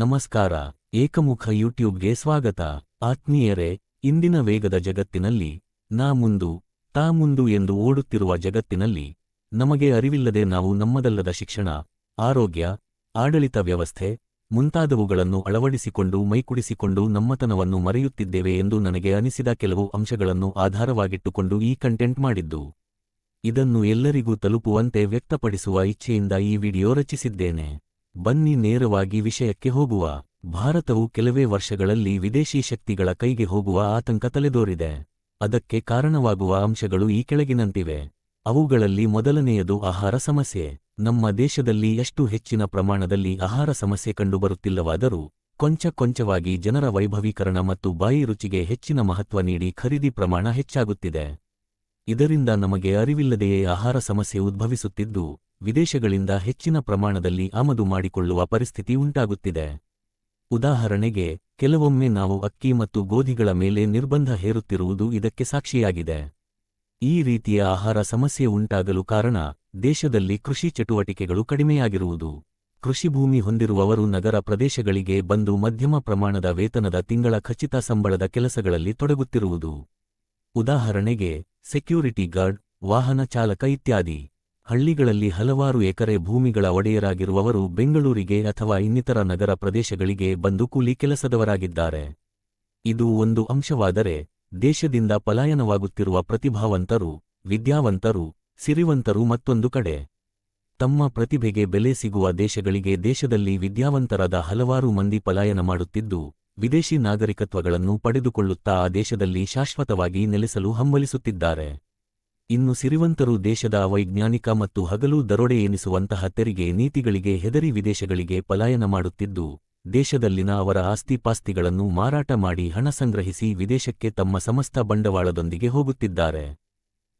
ನಮಸ್ಕಾರ, ಏಕಮುಖ ಯೂಟ್ಯೂಬ್ಗೆ ಸ್ವಾಗತ. ಆತ್ಮೀಯರೇ, ಇಂದಿನ ವೇಗದ ಜಗತ್ತಿನಲ್ಲಿ, ನಾ ಮುಂದು, ತಾ ಮುಂದು ಎಂದು ಓಡುತ್ತಿರುವ ಜಗತ್ತಿನಲ್ಲಿ, ನಮಗೆ ಅರಿವಿಲ್ಲದೆ ನಾವು ನಮ್ಮದಲ್ಲದ ಶಿಕ್ಷಣ, ಆರೋಗ್ಯ, ಆಡಳಿತ ವ್ಯವಸ್ಥೆ, ಮುಂತಾದವುಗಳನ್ನು ಅಳವಡಿಸಿಕೊಂಡು ಮೈಕುಡಿಸಿಕೊಂಡು ನಮ್ಮತನವನ್ನು ಮರೆಯುತ್ತಿದ್ದೇವೆ ಎಂದು ನನಗೆ ಅನಿಸಿದ ಕೆಲವು ಅಂಶಗಳನ್ನು ಆಧಾರವಾಗಿಟ್ಟುಕೊಂಡು ಈ ಕಂಟೆಂಟ್ ಮಾಡಿದ್ದು. ಇದನ್ನು ಎಲ್ಲರಿಗೂ ತಲುಪುವಂತೆ ವ್ಯಕ್ತಪಡಿಸುವ ಇಚ್ಛೆಯಿಂದ ಈ ವಿಡಿಯೋ ರಚಿಸಿದ್ದೇನೆ. ಬನ್ನಿ ನೇರವಾಗಿ ವಿಷಯಕ್ಕೆ ಹೋಗುವ. ಭಾರತವು ಕೆಲವೇ ವರ್ಷಗಳಲ್ಲಿ ವಿದೇಶಿ ಶಕ್ತಿಗಳ ಕೈಗೆ ಹೋಗುವ ಆತಂಕ ತಲೆದೋರಿದೆ. ಅದಕ್ಕೆ ಕಾರಣವಾಗುವ ಅಂಶಗಳು ಈ ಕೆಳಗಿನಂತಿವೆ. ಅವುಗಳಲ್ಲಿ ಮೊದಲನೆಯದು ಆಹಾರ ಸಮಸ್ಯೆ. ನಮ್ಮ ದೇಶದಲ್ಲಿ ಎಷ್ಟು ಹೆಚ್ಚಿನ ಪ್ರಮಾಣದಲ್ಲಿ ಆಹಾರ ಸಮಸ್ಯೆ ಕಂಡುಬರುತ್ತಿಲ್ಲವಾದರೂ, ಕೊಂಚ ಕೊಂಚವಾಗಿ ಜನರ ವೈಭವೀಕರಣ ಮತ್ತು ಬಾಯಿ ರುಚಿಗೆ ಹೆಚ್ಚಿನ ಮಹತ್ವ ನೀಡಿ ಖರೀದಿ ಪ್ರಮಾಣ ಹೆಚ್ಚಾಗುತ್ತಿದೆ. ಇದರಿಂದ ನಮಗೆ ಅರಿವಿಲ್ಲದೆಯೇ ಆಹಾರ ಸಮಸ್ಯೆ ಉದ್ಭವಿಸುತ್ತಿದ್ದು ವಿದೇಶಗಳಿಂದ ಹೆಚ್ಚಿನ ಪ್ರಮಾಣದಲ್ಲಿ ಆಮದು ಮಾಡಿಕೊಳ್ಳುವ ಪರಿಸ್ಥಿತಿ ಉಂಟಾಗುತ್ತಿದೆ. ಉದಾಹರಣೆಗೆ, ಕೆಲವೊಮ್ಮೆ ನಾವು ಅಕ್ಕಿ ಮತ್ತು ಗೋಧಿಗಳ ಮೇಲೆ ನಿರ್ಬಂಧ ಹೇರುತ್ತಿರುವುದು ಇದಕ್ಕೆ ಸಾಕ್ಷಿಯಾಗಿದೆ. ಈ ರೀತಿಯ ಆಹಾರ ಸಮಸ್ಯೆ ಉಂಟಾಗಲು ಕಾರಣ, ದೇಶದಲ್ಲಿ ಕೃಷಿ ಚಟುವಟಿಕೆಗಳು ಕಡಿಮೆಯಾಗಿರುವುದು. ಕೃಷಿ ಭೂಮಿ ಹೊಂದಿರುವವರು ನಗರ ಪ್ರದೇಶಗಳಿಗೆ ಬಂದು ಮಧ್ಯಮ ಪ್ರಮಾಣದ ವೇತನದ ತಿಂಗಳ ಖಚಿತ ಸಂಬಳದ ಕೆಲಸಗಳಲ್ಲಿ ತೊಡಗುತ್ತಿರುವುದು. ಉದಾಹರಣೆಗೆ, ಸೆಕ್ಯೂರಿಟಿ ಗಾರ್ಡ್, ವಾಹನ ಚಾಲಕ ಇತ್ಯಾದಿ. ಹಳ್ಳಿಗಳಲ್ಲಿ ಹಲವಾರು ಎಕರೆ ಭೂಮಿಗಳ ಒಡೆಯರಾಗಿರುವವರು ಬೆಂಗಳೂರಿಗೆ ಅಥವಾ ಇನ್ನಿತರ ನಗರ ಪ್ರದೇಶಗಳಿಗೆ ಬಂದು ಕೂಲಿ ಕೆಲಸದವರಾಗಿದ್ದಾರೆ. ಇದು ಒಂದು ಅಂಶವಾದರೆ, ದೇಶದಿಂದ ಪಲಾಯನವಾಗುತ್ತಿರುವ ಪ್ರತಿಭಾವಂತರು, ವಿದ್ಯಾವಂತರು, ಸಿರಿವಂತರು ಮತ್ತೊಂದು ಕಡೆ. ತಮ್ಮ ಪ್ರತಿಭೆಗೆ ಬೆಲೆ ಸಿಗುವ ದೇಶಗಳಿಗೆ ದೇಶದಲ್ಲಿ ವಿದ್ಯಾವಂತರಾದ ಹಲವಾರು ಮಂದಿ ಪಲಾಯನ ಮಾಡುತ್ತಿದ್ದು, ವಿದೇಶಿ ನಾಗರಿಕತ್ವಗಳನ್ನು ಪಡೆದುಕೊಳ್ಳುತ್ತಾ ಆ ದೇಶದಲ್ಲಿ ಶಾಶ್ವತವಾಗಿ ನೆಲೆಸಲು ಹಂಬಲಿಸುತ್ತಿದ್ದಾರೆ. ಇನ್ನು ಸಿರಿವಂತರು ದೇಶದ ಅವೈಜ್ಞಾನಿಕ ಮತ್ತು ಹಗಲು ದರೋಡೆ ಎನಿಸುವಂತಹ ತೆರಿಗೆ ನೀತಿಗಳಿಗೆ ಹೆದರಿ ವಿದೇಶಗಳಿಗೆ ಪಲಾಯನ ಮಾಡುತ್ತಿದ್ದು, ದೇಶದಲ್ಲಿನ ಅವರ ಆಸ್ತಿಪಾಸ್ತಿಗಳನ್ನು ಮಾರಾಟ ಮಾಡಿ ಹಣ ಸಂಗ್ರಹಿಸಿ ವಿದೇಶಕ್ಕೆ ತಮ್ಮ ಸಮಸ್ತ ಬಂಡವಾಳದೊಂದಿಗೆ ಹೋಗುತ್ತಿದ್ದಾರೆ.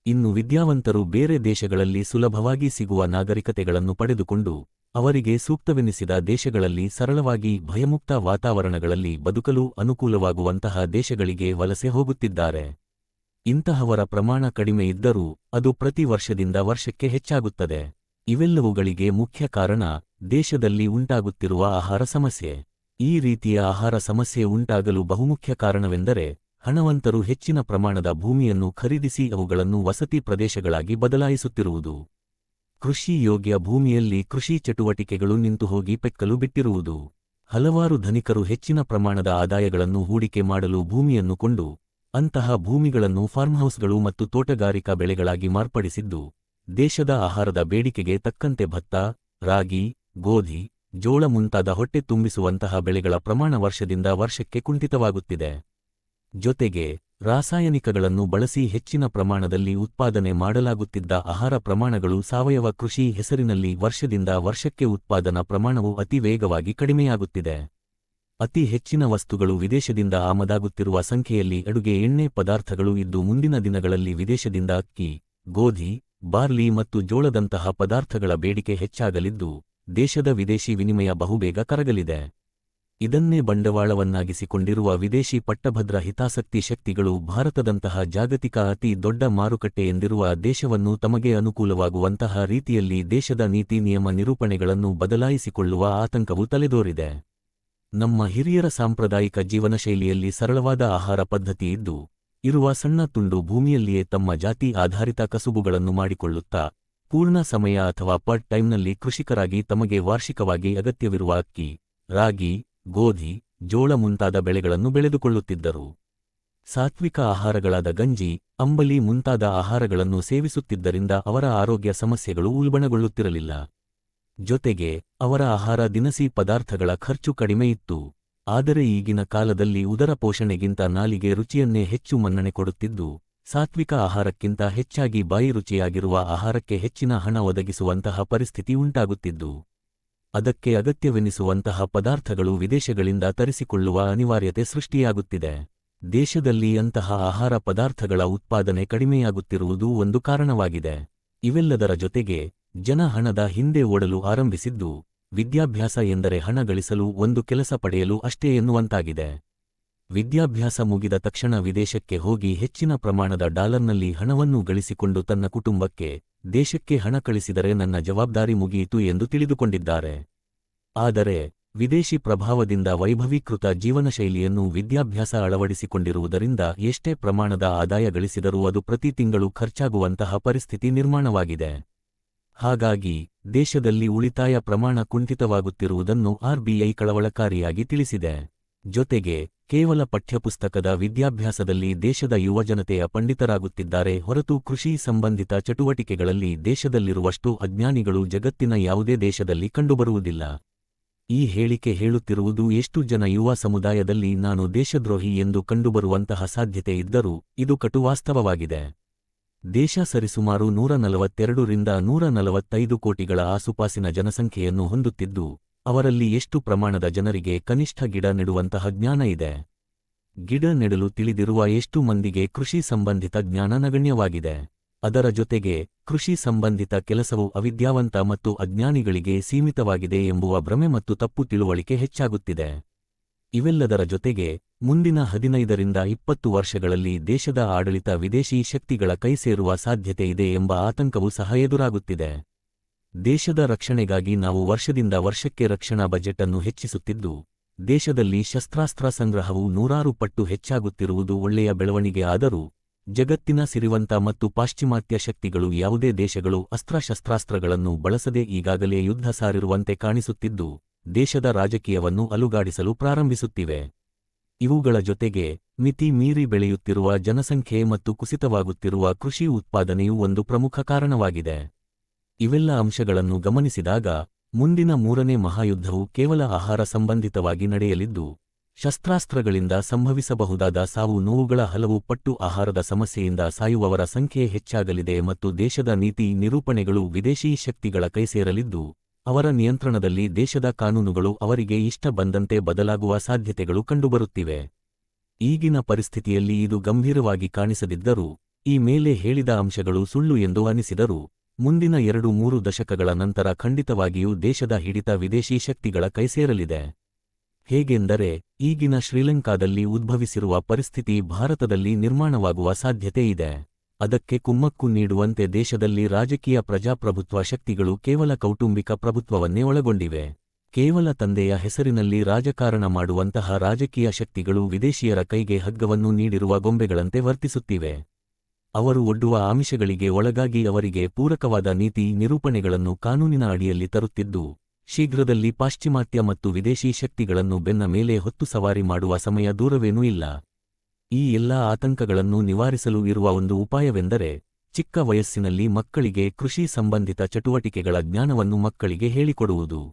ಇನ್ನು ವಿದ್ಯಾವಂತರು ಬೇರೆ ದೇಶಗಳಲ್ಲಿ ಸುಲಭವಾಗಿ ಸಿಗುವ ನಾಗರಿಕತೆಗಳನ್ನು ಪಡೆದುಕೊಂಡು, ಅವರಿಗೆ ಸೂಕ್ತವೆನಿಸಿದ ದೇಶಗಳಲ್ಲಿ ಸರಳವಾಗಿ ಭಯಮುಕ್ತ ವಾತಾವರಣಗಳಲ್ಲಿ ಬದುಕಲು ಅನುಕೂಲವಾಗುವಂತಹ ದೇಶಗಳಿಗೆ ವಲಸೆ ಹೋಗುತ್ತಿದ್ದಾರೆ. ಇಂತಹವರ ಪ್ರಮಾಣ ಕಡಿಮೆ ಇದ್ದರೂ ಅದು ಪ್ರತಿ ವರ್ಷದಿಂದ ವರ್ಷಕ್ಕೆ ಹೆಚ್ಚಾಗುತ್ತದೆ. ಇವೆಲ್ಲವುಗಳಿಗೆ ಮುಖ್ಯ ಕಾರಣ ದೇಶದಲ್ಲಿ ಉಂಟಾಗುತ್ತಿರುವ ಆಹಾರ ಸಮಸ್ಯೆ. ಈ ರೀತಿಯ ಆಹಾರ ಸಮಸ್ಯೆ ಉಂಟಾಗಲು ಬಹುಮುಖ್ಯ ಕಾರಣವೆಂದರೆ ಹಣವಂತರು ಹೆಚ್ಚಿನ ಪ್ರಮಾಣದ ಭೂಮಿಯನ್ನು ಖರೀದಿಸಿ ಅವುಗಳನ್ನು ವಸತಿ ಪ್ರದೇಶಗಳಾಗಿ ಬದಲಾಯಿಸುತ್ತಿರುವುದು. ಕೃಷಿ ಯೋಗ್ಯ ಭೂಮಿಯಲ್ಲಿ ಕೃಷಿ ಚಟುವಟಿಕೆಗಳು ನಿಂತುಹೋಗಿ ಪೆಕ್ಕಲು ಬಿಟ್ಟಿರುವುದು. ಹಲವಾರು ಧನಿಕರು ಹೆಚ್ಚಿನ ಪ್ರಮಾಣದ ಆದಾಯಗಳನ್ನು ಹೂಡಿಕೆ ಮಾಡಲು ಭೂಮಿಯನ್ನು ಕೊಂಡು ಅಂತಹ ಭೂಮಿಗಳನ್ನು ಫಾರ್ಮ್ಹೌಸ್ಗಳು ಮತ್ತು ತೋಟಗಾರಿಕಾ ಬೆಳೆಗಳಾಗಿ ಮಾರ್ಪಡಿಸಿದ್ದು, ದೇಶದ ಆಹಾರದ ಬೇಡಿಕೆಗೆ ತಕ್ಕಂತೆ ಭತ್ತ, ರಾಗಿ, ಗೋಧಿ, ಜೋಳ ಮುಂತಾದ ಹೊಟ್ಟೆ ತುಂಬಿಸುವಂತಹ ಬೆಳೆಗಳ ಪ್ರಮಾಣ ವರ್ಷದಿಂದ ವರ್ಷಕ್ಕೆ ಕುಂಠಿತವಾಗುತ್ತಿದೆ. ಜೊತೆಗೆ, ರಾಸಾಯನಿಕಗಳನ್ನು ಬಳಸಿ ಹೆಚ್ಚಿನ ಪ್ರಮಾಣದಲ್ಲಿ ಉತ್ಪಾದನೆ ಮಾಡಲಾಗುತ್ತಿದ್ದ ಆಹಾರ ಪ್ರಮಾಣಗಳು ಸಾವಯವ ಕೃಷಿ ಹೆಸರಿನಲ್ಲಿ ವರ್ಷದಿಂದ ವರ್ಷಕ್ಕೆ ಉತ್ಪಾದನಾ ಪ್ರಮಾಣವು ಅತಿ ವೇಗವಾಗಿ ಕಡಿಮೆಯಾಗುತ್ತಿದೆ. ಅತಿ ಹೆಚ್ಚಿನ ವಸ್ತುಗಳು ವಿದೇಶದಿಂದ ಆಮದಾಗುತ್ತಿರುವ ಸಂಖ್ಯೆಯಲ್ಲಿ ಅಡುಗೆ ಎಣ್ಣೆ ಪದಾರ್ಥಗಳು ಇದ್ದು ಮುಂದಿನ ದಿನಗಳಲ್ಲಿ ವಿದೇಶದಿಂದ ಅಕ್ಕಿ, ಗೋಧಿ, ಬಾರ್ಲಿ ಮತ್ತು ಜೋಳದಂತಹ ಪದಾರ್ಥಗಳ ಬೇಡಿಕೆ ಹೆಚ್ಚಾಗಲಿದ್ದು, ದೇಶದ ವಿದೇಶಿ ವಿನಿಮಯ ಬಹುಬೇಗ ಕರಗಲಿದೆ. ಇದನ್ನೇ ಬಂಡವಾಳವನ್ನಾಗಿಸಿಕೊಂಡಿರುವ ವಿದೇಶಿ ಪಟ್ಟಭದ್ರ ಹಿತಾಸಕ್ತಿ ಶಕ್ತಿಗಳು ಭಾರತದಂತಹ ಜಾಗತಿಕ ಅತಿ ದೊಡ್ಡ ಮಾರುಕಟ್ಟೆ ಎಂದಿರುವ ದೇಶವನ್ನು ತಮಗೆ ಅನುಕೂಲವಾಗುವಂತಹ ರೀತಿಯಲ್ಲಿ ದೇಶದ ನೀತಿ ನಿಯಮ ನಿರೂಪಣೆಗಳನ್ನು ಬದಲಾಯಿಸಿಕೊಳ್ಳುವ ಆತಂಕವು ತಲೆದೋರಿದೆ. ನಮ್ಮ ಹಿರಿಯರ ಸಾಂಪ್ರದಾಯಿಕ ಜೀವನಶೈಲಿಯಲ್ಲಿ ಸರಳವಾದ ಆಹಾರ ಪದ್ಧತಿ ಇದ್ದು, ಇರುವ ಸಣ್ಣ ತುಂಡು ಭೂಮಿಯಲ್ಲಿಯೇ ತಮ್ಮ ಜಾತಿ ಆಧಾರಿತ ಕಸುಬುಗಳನ್ನು ಮಾಡಿಕೊಳ್ಳುತ್ತಾ, ಪೂರ್ಣ ಸಮಯ ಅಥವಾ ಪಾರ್ಟ್ ಟೈಮ್ನಲ್ಲಿ ಕೃಷಿಕರಾಗಿ ತಮಗೆ ವಾರ್ಷಿಕವಾಗಿ ಅಗತ್ಯವಿರುವ ಅಕ್ಕಿ, ರಾಗಿ, ಗೋಧಿ, ಜೋಳ ಮುಂತಾದ ಬೆಳೆಗಳನ್ನು ಬೆಳೆದುಕೊಳ್ಳುತ್ತಿದ್ದರು. ಸಾತ್ವಿಕ ಆಹಾರಗಳಾದ ಗಂಜಿ, ಅಂಬಲಿ ಮುಂತಾದ ಆಹಾರಗಳನ್ನು ಸೇವಿಸುತ್ತಿದ್ದರಿಂದ ಅವರ ಆರೋಗ್ಯ ಸಮಸ್ಯೆಗಳು ಉಲ್ಬಣಗೊಳ್ಳುತ್ತಿರಲಿಲ್ಲ. ಜೊತೆಗೆ ಅವರ ಆಹಾರ ದಿನಸಿ ಪದಾರ್ಥಗಳ ಖರ್ಚು ಕಡಿಮೆಯಿತ್ತು ಆದರೆ ಈಗಿನ ಕಾಲದಲ್ಲಿ ಉದರ ಪೋಷಣೆಗಿಂತ ನಾಲಿಗೆ ರುಚಿಯನ್ನೇ ಹೆಚ್ಚು ಮನ್ನಣೆ ಕೊಡುತ್ತಿದ್ದು, ಸಾತ್ವಿಕ ಆಹಾರಕ್ಕಿಂತ ಹೆಚ್ಚಾಗಿ ಬಾಯಿ ರುಚಿಯಾಗಿರುವ ಆಹಾರಕ್ಕೆ ಹೆಚ್ಚಿನ ಹಣ ಒದಗಿಸುವಂತಹ ಪರಿಸ್ಥಿತಿ ಉಂಟಾಗುತ್ತಿದ್ದು, ಅದಕ್ಕೆ ಅಗತ್ಯವೆನಿಸುವಂತಹ ಪದಾರ್ಥಗಳು ವಿದೇಶಗಳಿಂದ ತರಿಸಿಕೊಳ್ಳುವ ಅನಿವಾರ್ಯತೆ ಸೃಷ್ಟಿಯಾಗುತ್ತಿದೆ. ದೇಶದಲ್ಲಿ ಅಂತಹ ಆಹಾರ ಪದಾರ್ಥಗಳ ಉತ್ಪಾದನೆ ಕಡಿಮೆಯಾಗುತ್ತಿರುವುದು ಒಂದು ಕಾರಣವಾಗಿದೆ. ಇವೆಲ್ಲದರ ಜೊತೆಗೆ ಜನ ಹಣದ ಹಿಂದೆ ಓಡಲು ಆರಂಭಿಸಿದ್ದು, ವಿದ್ಯಾಭ್ಯಾಸ ಎಂದರೆ ಹಣ ಗಳಿಸಲು ಒಂದು ಕೆಲಸ ಪಡೆಯಲು ಅಷ್ಟೇ ಎನ್ನುವಂತಾಗಿದೆ. ವಿದ್ಯಾಭ್ಯಾಸ ಮುಗಿದ ತಕ್ಷಣ ವಿದೇಶಕ್ಕೆ ಹೋಗಿ ಹೆಚ್ಚಿನ ಪ್ರಮಾಣದ ಡಾಲರ್ನಲ್ಲಿ ಹಣವನ್ನು ಗಳಿಸಿಕೊಂಡು ತನ್ನ ಕುಟುಂಬಕ್ಕೆ, ದೇಶಕ್ಕೆ ಹಣ ಕಳಿಸಿದರೆ ನನ್ನ ಜವಾಬ್ದಾರಿ ಮುಗಿಯಿತು ಎಂದು ತಿಳಿದುಕೊಂಡಿದ್ದಾರೆ. ಆದರೆ, ವಿದೇಶಿ ಪ್ರಭಾವದಿಂದ ವೈಭವೀಕೃತ ಜೀವನಶೈಲಿಯನ್ನು ವಿದ್ಯಾಭ್ಯಾಸ ಅಳವಡಿಸಿಕೊಂಡಿರುವುದರಿಂದ ಎಷ್ಟೇ ಪ್ರಮಾಣದ ಆದಾಯ ಗಳಿಸಿದರೂ ಅದು ಪ್ರತಿ ತಿಂಗಳು ಖರ್ಚಾಗುವಂತಹ ಪರಿಸ್ಥಿತಿ ನಿರ್ಮಾಣವಾಗಿದೆ. ಹಾಗಾಗಿ ದೇಶದಲ್ಲಿ ಉಳಿತಾಯ ಪ್ರಮಾಣ ಕುಂಠಿತವಾಗುತ್ತಿರುವುದನ್ನು ಆರ್ಬಿಐ ಕಳವಳಕಾರಿಯಾಗಿ ತಿಳಿಸಿದೆ. ಜೊತೆಗೆ ಕೇವಲ ಪಠ್ಯಪುಸ್ತಕದ ವಿದ್ಯಾಭ್ಯಾಸದಲ್ಲಿ ದೇಶದ ಯುವಜನತೆಯ ಪಂಡಿತರಾಗುತ್ತಿದ್ದಾರೆ ಹೊರತು ಕೃಷಿ ಸಂಬಂಧಿತ ಚಟುವಟಿಕೆಗಳಲ್ಲಿ ದೇಶದಲ್ಲಿರುವಷ್ಟು ಅಜ್ಞಾನಿಗಳು ಜಗತ್ತಿನ ಯಾವುದೇ ದೇಶದಲ್ಲಿ ಕಂಡುಬರುವುದಿಲ್ಲ. ಈ ಹೇಳಿಕೆ ಹೇಳುತ್ತಿರುವುದು ಎಷ್ಟು ಜನ ಯುವ ಸಮುದಾಯದಲ್ಲಿ ನಾನು ದೇಶದ್ರೋಹಿ ಎಂದು ಕಂಡುಬರುವಂತಹ ಸಾಧ್ಯತೆ ಇದ್ದರೂ ಇದು ಕಟುವಾಸ್ತವವಾಗಿದೆ. ದೇಶ ಸರಿಸುಮಾರು ನೂರ ನಲವತ್ತೆರಡರಿಂದ ನೂರ ನಲವತ್ತೈದು ಕೋಟಿಗಳ ಆಸುಪಾಸಿನ ಜನಸಂಖ್ಯೆಯನ್ನು ಹೊಂದುತ್ತಿದ್ದು, ಅವರಲ್ಲಿ ಎಷ್ಟು ಪ್ರಮಾಣದ ಜನರಿಗೆ ಕನಿಷ್ಠ ಗಿಡ ನೆಡುವಂತಹ ಜ್ಞಾನ ಇದೆ? ಗಿಡ ನೆಡಲು ತಿಳಿದಿರುವ ಎಷ್ಟು ಮಂದಿಗೆ ಕೃಷಿ ಸಂಬಂಧಿತ ಜ್ಞಾನ ನಗಣ್ಯವಾಗಿದೆ? ಅದರ ಜೊತೆಗೆ, ಕೃಷಿ ಸಂಬಂಧಿತ ಕೆಲಸವು ಅವಿದ್ಯಾವಂತ ಮತ್ತು ಅಜ್ಞಾನಿಗಳಿಗೆ ಸೀಮಿತವಾಗಿದೆ ಎಂಬುವ ಭ್ರಮೆ ಮತ್ತು ತಪ್ಪು ತಿಳುವಳಿಕೆ ಹೆಚ್ಚಾಗುತ್ತಿದೆ. ಇವೆಲ್ಲದರ ಜೊತೆಗೆ ಮುಂದಿನ ಹದಿನೈದರಿಂದ ಇಪ್ಪತ್ತು ವರ್ಷಗಳಲ್ಲಿ ದೇಶದ ಆಡಳಿತ ವಿದೇಶಿ ಶಕ್ತಿಗಳ ಕೈ ಸೇರುವ ಸಾಧ್ಯತೆ ಇದೆ ಎಂಬ ಆತಂಕವೂ ಸಹ ಎದುರಾಗುತ್ತಿದೆ. ದೇಶದ ರಕ್ಷಣೆಗಾಗಿ ನಾವು ವರ್ಷದಿಂದ ವರ್ಷಕ್ಕೆ ರಕ್ಷಣಾ ಬಜೆಟ್ ಅನ್ನು ಹೆಚ್ಚಿಸುತ್ತಿದ್ದು, ದೇಶದಲ್ಲಿ ಶಸ್ತ್ರಾಸ್ತ್ರ ಸಂಗ್ರಹವು ನೂರಾರು ಪಟ್ಟು ಹೆಚ್ಚಾಗುತ್ತಿರುವುದು ಒಳ್ಳೆಯ ಬೆಳವಣಿಗೆ ಆದರೂ, ಜಗತ್ತಿನ ಸಿರಿವಂತ ಮತ್ತು ಪಾಶ್ಚಿಮಾತ್ಯ ಶಕ್ತಿಗಳು ಯಾವುದೇ ದೇಶಗಳು ಅಸ್ತ್ರಶಸ್ತ್ರಾಸ್ತ್ರಗಳನ್ನು ಬಳಸದೆ ಈಗಾಗಲೇ ಯುದ್ಧ ಸಾರಿರುವಂತೆ ಕಾಣಿಸುತ್ತಿದ್ದು, ದೇಶದ ರಾಜಕೀಯವನ್ನು ಅಲುಗಾಡಿಸಲು ಪ್ರಾರಂಭಿಸುತ್ತಿವೆ. ಇವುಗಳ ಜೊತೆಗೆ ಮಿತಿ ಮೀರಿ ಬೆಳೆಯುತ್ತಿರುವ ಜನಸಂಖ್ಯೆ ಮತ್ತು ಕುಸಿತವಾಗುತ್ತಿರುವ ಕೃಷಿ ಉತ್ಪಾದನೆಯೂ ಒಂದು ಪ್ರಮುಖ ಕಾರಣವಾಗಿದೆ. ಇವೆಲ್ಲ ಅಂಶಗಳನ್ನು ಗಮನಿಸಿದಾಗ ಮುಂದಿನ ಮೂರನೇ ಮಹಾಯುದ್ಧವು ಕೇವಲ ಆಹಾರ ಸಂಬಂಧಿತವಾಗಿ ನಡೆಯಲಿದ್ದು, ಶಸ್ತ್ರಾಸ್ತ್ರಗಳಿಂದ ಸಂಭವಿಸಬಹುದಾದ ಸಾವು ನೋವುಗಳ ಹಲವು ಪಟ್ಟು ಆಹಾರದ ಸಮಸ್ಯೆಯಿಂದ ಸಾಯುವವರ ಸಂಖ್ಯೆ ಹೆಚ್ಚಾಗಲಿದೆ ಮತ್ತು ದೇಶದ ನೀತಿ ನಿರೂಪಣೆಗಳು ವಿದೇಶಿ ಶಕ್ತಿಗಳ ಕೈಸೇರಲಿದ್ದು ಅವರ ನಿಯಂತ್ರಣದಲ್ಲಿ ದೇಶದ ಕಾನೂನುಗಳು ಅವರಿಗೆ ಇಷ್ಟ ಬಂದಂತೆ ಬದಲಾಗುವ ಸಾಧ್ಯತೆಗಳು ಕಂಡುಬರುತ್ತಿವೆ. ಈಗಿನ ಪರಿಸ್ಥಿತಿಯಲ್ಲಿ ಇದು ಗಂಭೀರವಾಗಿ ಕಾಣಿಸದಿದ್ದರೂ, ಈ ಮೇಲೆ ಹೇಳಿದ ಅಂಶಗಳು ಸುಳ್ಳು ಎಂದು ಅನಿಸಿದರು, ಮುಂದಿನ ಎರಡು ಮೂರು ದಶಕಗಳ ನಂತರ ಖಂಡಿತವಾಗಿಯೂ ದೇಶದ ಹಿಡಿತ ವಿದೇಶಿ ಶಕ್ತಿಗಳ ಕೈಸೇರಲಿದೆ. ಹೇಗೆಂದರೆ, ಈಗಿನ ಶ್ರೀಲಂಕಾದಲ್ಲಿ ಉದ್ಭವಿಸಿರುವ ಪರಿಸ್ಥಿತಿ ಭಾರತದಲ್ಲಿ ನಿರ್ಮಾಣವಾಗುವ ಸಾಧ್ಯತೆ ಇದೆ. ಅದಕ್ಕೆ ಕುಮ್ಮಕ್ಕು ನೀಡುವಂತೆ ದೇಶದಲ್ಲಿ ರಾಜಕೀಯ ಪ್ರಜಾಪ್ರಭುತ್ವ ಶಕ್ತಿಗಳು ಕೇವಲ ಕೌಟುಂಬಿಕ ಪ್ರಭುತ್ವವನ್ನೇ ಒಳಗೊಂಡಿವೆ. ಕೇವಲ ತಂದೆಯ ಹೆಸರಿನಲ್ಲಿ ರಾಜಕಾರಣ ಮಾಡುವಂತಹ ರಾಜಕೀಯ ಶಕ್ತಿಗಳು ವಿದೇಶಿಯರ ಕೈಗೆ ಹಗ್ಗವನ್ನು ನೀಡಿರುವ ಗೊಂಬೆಗಳಂತೆ ವರ್ತಿಸುತ್ತಿವೆ. ಅವರು ಒಡ್ಡುವ ಆಮಿಷಗಳಿಗೆ ಒಳಗಾಗಿ ಅವರಿಗೆ ಪೂರಕವಾದ ನೀತಿ ನಿರೂಪಣೆಗಳನ್ನು ಕಾನೂನಿನ ಅಡಿಯಲ್ಲಿ ತರುತ್ತಿದ್ದು, ಶೀಘ್ರದಲ್ಲಿ ಪಾಶ್ಚಿಮಾತ್ಯ ಮತ್ತು ವಿದೇಶಿ ಶಕ್ತಿಗಳನ್ನು ಬೆನ್ನ ಮೇಲೆ ಹೊತ್ತು ಸವಾರಿ ಮಾಡುವ ಸಮಯ ದೂರವೇನೂ ಇಲ್ಲ. ಈ ಎಲ್ಲಾ ಆತಂಕಗಳನ್ನು ನಿವಾರಿಸಲು ಇರುವ ಒಂದು ಉಪಾಯವೆಂದರೆ ಚಿಕ್ಕ ವಯಸ್ಸಿನಲ್ಲಿ ಮಕ್ಕಳಿಗೆ ಕೃಷಿ ಸಂಬಂಧಿತ ಚಟುವಟಿಕೆಗಳ ಜ್ಞಾನವನ್ನು ಮಕ್ಕಳಿಗೆ ಹೇಳಿಕೊಡುವುದು.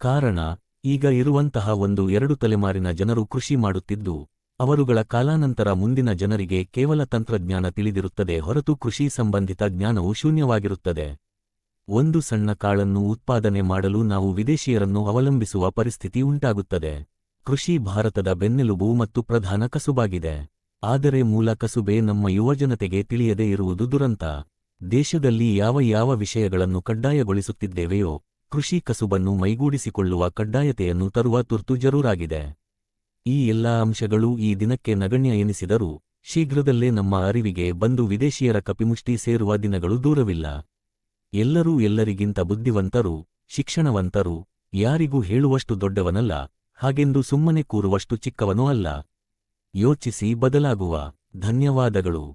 ಕಾರಣ, ಈಗ ಇರುವಂತಹ ಒಂದು ಎರಡು ತಲೆಮಾರಿನ ಜನರು ಕೃಷಿ ಮಾಡುತ್ತಿದ್ದು, ಅವರುಗಳ ಕಾಲಾನಂತರ ಮುಂದಿನ ಜನರಿಗೆ ಕೇವಲ ತಂತ್ರಜ್ಞಾನ ತಿಳಿದಿರುತ್ತದೆ ಹೊರತು ಕೃಷಿ ಸಂಬಂಧಿತ ಜ್ಞಾನವು ಶೂನ್ಯವಾಗಿರುತ್ತದೆ. ಒಂದು ಸಣ್ಣ ಕಾಳನ್ನು ಉತ್ಪಾದನೆ ಮಾಡಲು ನಾವು ವಿದೇಶಿಯರನ್ನು ಅವಲಂಬಿಸುವ ಪರಿಸ್ಥಿತಿ ಉಂಟಾಗುತ್ತದೆ. ಕೃಷಿ ಭಾರತದ ಬೆನ್ನೆಲುಬು ಮತ್ತು ಪ್ರಧಾನ ಕಸುಬಾಗಿದೆ. ಆದರೆ ಮೂಲ ಕಸುಬೆ ನಮ್ಮ ಯುವಜನತೆಗೆ ತಿಳಿಯದೇ ಇರುವುದು ದುರಂತ. ದೇಶದಲ್ಲಿ ಯಾವ ಯಾವ ವಿಷಯಗಳನ್ನು ಕಡ್ಡಾಯಗೊಳಿಸುತ್ತಿದ್ದೇವೆಯೋ, ಕೃಷಿ ಕಸುಬನ್ನು ಮೈಗೂಡಿಸಿಕೊಳ್ಳುವ ಕಡ್ಡಾಯತೆಯನ್ನು ತರುವ ತುರ್ತು ಜರೂರಾಗಿದೆ. ಈ ಎಲ್ಲಾ ಅಂಶಗಳು ಈ ದಿನಕ್ಕೆ ನಗಣ್ಯ ಎನಿಸಿದರೂ, ಶೀಘ್ರದಲ್ಲೇ ನಮ್ಮ ಅರಿವಿಗೆ ಬಂದು ವಿದೇಶಿಯರ ಕಪಿಮುಷ್ಟಿ ಸೇರುವ ದಿನಗಳು ದೂರವಿಲ್ಲ. ಎಲ್ಲರೂ ಎಲ್ಲರಿಗಿಂತ ಬುದ್ಧಿವಂತರು, ಶಿಕ್ಷಣವಂತರು, ಯಾರಿಗೂ ಹೇಳುವಷ್ಟು ದೊಡ್ಡವನಲ್ಲ. ಹಾಗೆಂದು ಸುಮ್ಮನೆ ಕೂರುವಷ್ಟು ಚಿಕ್ಕವನೂ ಅಲ್ಲ. ಯೋಚಿಸಿ ಬದಲಾಗುವ ಧನ್ಯವಾದಗಳು.